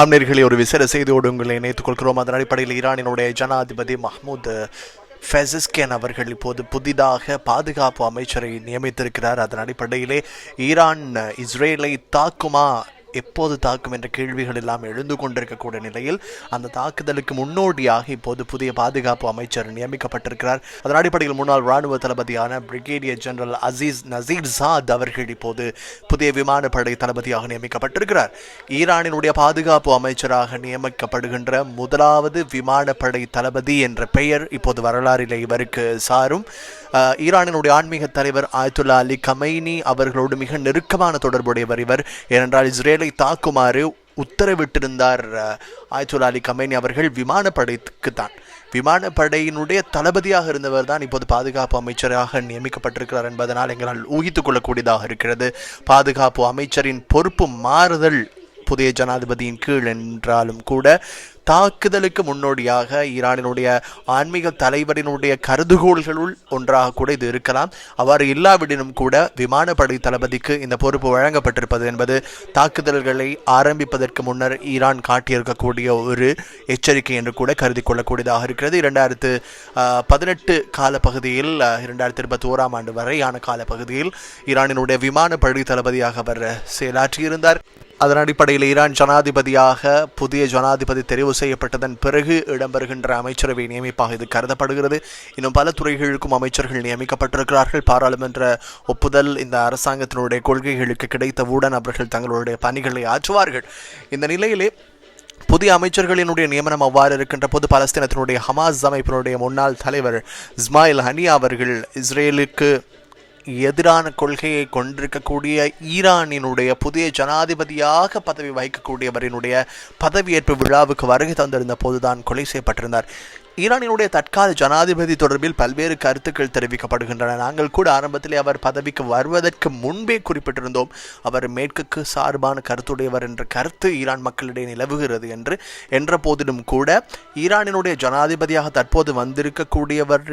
அமீர்களை ஒரு விசேட செய்தியோடு உங்களை இணைத்துக் கொள்கிறோம். அதன் அடிப்படையில் ஈரானினுடைய ஜனாதிபதி மஹ்மூத் ஃபெசிஸ்கேன் அவர்கள் இப்போது புதிதாக பாதுகாப்பு அமைச்சரை நியமித்திருக்கிறார். அதன் அடிப்படையிலே ஈரான் இஸ்ரேலை தாக்குமா எப்போது தாக்கும் என்ற கேள்விகள் எல்லாம் எழுந்து கொண்டிருக்கக்கூடிய நிலையில் அந்த தாக்குதலுக்கு முன்னோடியாக இப்போது புதிய பாதுகாப்பு அமைச்சர் நியமிக்கப்பட்டிருக்கிறார். அதன் அடிப்படையில் முன்னாள் ராணுவ தளபதியான பிரிகேடியர் ஜெனரல் அசீஸ் நசீர் சாத் அவர்கள் இப்போது புதிய விமானப்படை தளபதியாக நியமிக்கப்பட்டிருக்கிறார். ஈரானினுடைய பாதுகாப்பு அமைச்சராக நியமிக்கப்படுகின்ற முதலாவது விமானப்படை தளபதி என்ற பெயர் இப்போது வரலாறிலே இவருக்கு சாரும். ஈரானினுடைய ஆன்மீக தலைவர் ஆயத்துல்லா அலி கமைனி அவர்களோடு மிக நெருக்கமான தொடர்புடையவர் இவர். ஏனென்றால் இஸ்ரேல் தாக்குமாறு உத்தரவிட்டிருந்தார் அஹ், அலி கமேனி அவர்கள் விமானப்படைக்கு தான் விமானப்படையினுடைய தளபதியாக இருந்தவர் தான் இப்போது பாதுகாப்பு அமைச்சராக நியமிக்கப்பட்டிருக்கிறார் என்பதனால் எங்களால் ஊகித்துக் கொள்ளக்கூடியதாக இருக்கிறது. பாதுகாப்பு அமைச்சரின் பொறுப்பு மாறுதல் புதிய ஜனாதிபதியின் கீழ் என்றாலும் கூட தாக்குதலுக்கு முன்னோடியாக ஈரானினுடைய ஆன்மீக தலைவரினுடைய கருதுகோள்களுள் ஒன்றாக கூட இது இருக்கலாம். அவ்வாறு இல்லாவிடனும் கூட விமானப்படை தளபதிக்கு இந்த பொறுப்பு வழங்கப்பட்டிருப்பது என்பது தாக்குதல்களை ஆரம்பிப்பதற்கு முன்னர் ஈரான் காட்டியிருக்கக்கூடிய ஒரு எச்சரிக்கை என்று கூட கருதி கொள்ளக்கூடியதாக இருக்கிறது. இரண்டாயிரத்து பதினெட்டு காலப்பகுதியில் ஆஹ், இரண்டாயிரத்தி இருபத்தி ஓராம் ஆண்டு வரையான காலப்பகுதியில் ஈரானினுடைய விமானப்படை தளபதியாக அவர் செயலாற்றியிருந்தார். அதன் அடிப்படையில் ஈரான் ஜனாதிபதியாக புதிய ஜனாதிபதி தெரிவு செய்யப்பட்டதன் பிறகு இடம்பெறுகின்ற அமைச்சரவை நியமிப்பாக இது கருதப்படுகிறது. இன்னும் பல துறைகளுக்கும் அமைச்சர்கள் நியமிக்கப்பட்டிருக்கிறார்கள். பாராளுமன்ற ஒப்புதல் இந்த அரசாங்கத்தினுடைய கொள்கைகளுக்கு கிடைத்தவுடன் அவர்கள் தங்களுடைய பணிகளை ஆற்றுவார்கள். இந்த நிலையிலே புதிய அமைச்சர்களினுடைய நியமனம் அவ்வாறு இருக்கின்ற போது பலஸ்தீனத்தினுடைய ஹமாஸ் அமைப்பினுடைய முன்னாள் தலைவர் இஸ்மாயில் ஹனி அவர்கள் இஸ்ரேலுக்கு எதிரான கொள்கையை கொண்டிருக்கக்கூடிய ஈரானினுடைய புதிய ஜனாதிபதியாக பதவி வகிக்கக்கூடியவரினுடைய பதவியேற்பு விழாவுக்கு வருகை தந்திருந்த போதுதான் கொலை செய்யப்பட்டிருந்தார். ஈரானினுடைய தற்கால ஜனாதிபதி தொடர்பில் பல்வேறு கருத்துக்கள் தெரிவிக்கப்படுகின்றன. நாங்கள் கூட ஆரம்பத்திலே அவர் பதவிக்கு வருவதற்கு முன்பே குறிப்பிட்டிருந்தோம். அவர் மேற்குக்கு சார்பான கருத்துடையவர் என்ற கருத்து ஈரான் மக்களிடையே நிலவுகிறது என்று. என்ற போதிலும் கூட ஈரானினுடைய ஜனாதிபதியாக தற்போது வந்திருக்கக்கூடியவர்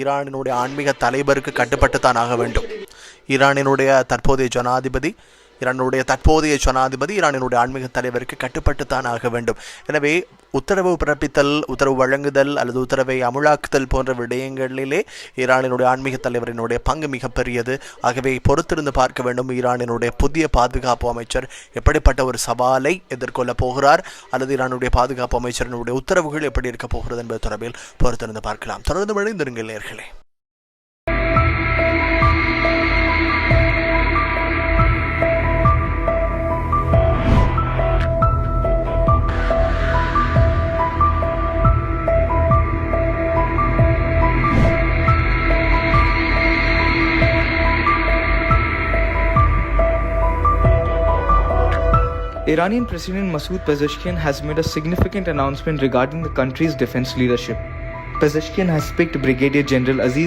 ஈரானினுடைய ஆன்மீக தலைவருக்கு கட்டுப்பட்டுத்தான் ஆக வேண்டும். ஈரானினுடைய தற்போதைய ஜனாதிபதி ஈரானுடைய தற்போதைய ஜனாதிபதி ஈரானினுடைய ஆன்மீக தலைவருக்கு கட்டுப்பட்டுத்தான் ஆக வேண்டும். எனவே உத்தரவு பிறப்பித்தல் உத்தரவு வழங்குதல் அல்லது உத்தரவை அமுலாக்குதல் போன்ற விடயங்களிலே ஈரானினுடைய ஆன்மீக தலைவரினுடைய பங்கு மிகப்பெரியது. ஆகவே பொறுத்திருந்து பார்க்க வேண்டும் ஈரானினுடைய புதிய பாதுகாப்பு அமைச்சர் எப்படிப்பட்ட ஒரு சவாலை எதிர்கொள்ளப் போகிறார் அல்லது ஈரானுடைய பாதுகாப்பு அமைச்சரினுடைய உத்தரவுகள் எப்படி இருக்க போகிறது என்பது தொடர்பில் பொறுத்திருந்து பார்க்கலாம். தொடர்ந்து மழை நேர்களே. Iranian President Masoud Pezeshkian has made a significant announcement regarding the country's defense leadership. Pezeshkian has picked Brigadier General Aziz